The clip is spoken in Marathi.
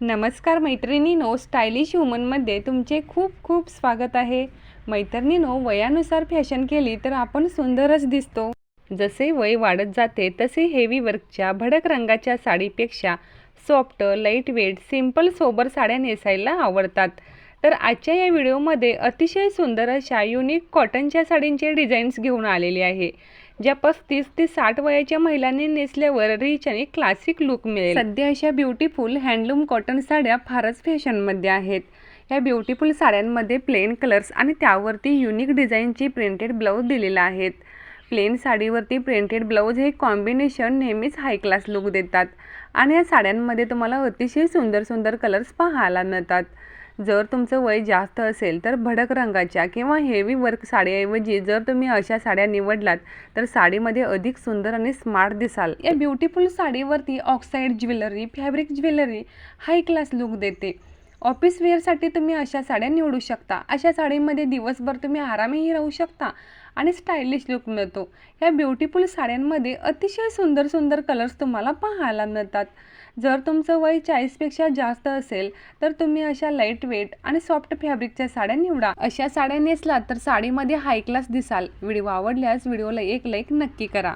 नमस्कार मैत्रिणीनो स्टायलिश वुमनमध्ये तुमचे खूप खूप स्वागत आहे. मैत्रिणीनो वयानुसार फॅशन केली तर आपण सुंदरच दिसतो. जसे वय वाढत जाते तसे हेवी वर्कच्या भडक रंगाच्या साडीपेक्षा soft light weight simple sober साड्या नेसायला आवडतात. तर आजच्या या व्हिडिओमध्ये अतिशय सुंदर अशा युनिक कॉटनच्या साडींचे डिझाईन्स घेऊन आलेले आहे ज्या पस्तीस ते साठ वयाच्या महिलांनी नेसल्यावर रिच आणि क्लासिक लुक मिळेल. सध्या अशा ब्युटिफुल हँडलूम कॉटन साड्या फारच फॅशनमध्ये आहेत. या ब्युटिफुल साड्यांमध्ये प्लेन कलर्स आणि त्यावरती युनिक डिझाईनची प्रिंटेड ब्लाऊज दिलेला आहेत प्लेन साडीवरती प्रिंटेड ब्लाऊज हे कॉम्बिनेशन नेहमीच हाय क्लास लुक देतात आणि या साड्यांमध्ये तुम्हाला अतिशय सुंदर सुंदर कलर्स पाहायला मिळतात. जर तुमचं वय जास्त असेल तर भडक रंगाच्या किंवा हेवी वर्क साडीऐवजी जर तुम्ही अशा साड्या निवडलात तर साडीमध्ये अधिक सुंदर आणि स्मार्ट दिसाल. या beautiful साडीवरती oxide jewellery fabric jewellery high class look देते. ऑफिस वेअरसाठी तुम्ही अशा साड्या निवडू शकता. अशा साडीमध्ये दिवसभर तुम्ही आरामही राहू शकता आणि स्टायलिश लुक मिळतो. या ब्युटिफुल साड्यांमध्ये अतिशय सुंदर सुंदर कलर्स तुम्हाला पाहायला मिळतात. जर तुमचं वय चाळीसपेक्षा जास्त असेल तर तुम्ही अशा लाइट वेट आणि सॉफ्ट फॅब्रिकच्या साड्या निवडा. अशा साड्या नेसलात तर साडीमध्ये हाय क्लास दिसाल. व्हिडिओ आवडल्यास व्हिडिओला एक लाईक नक्की करा.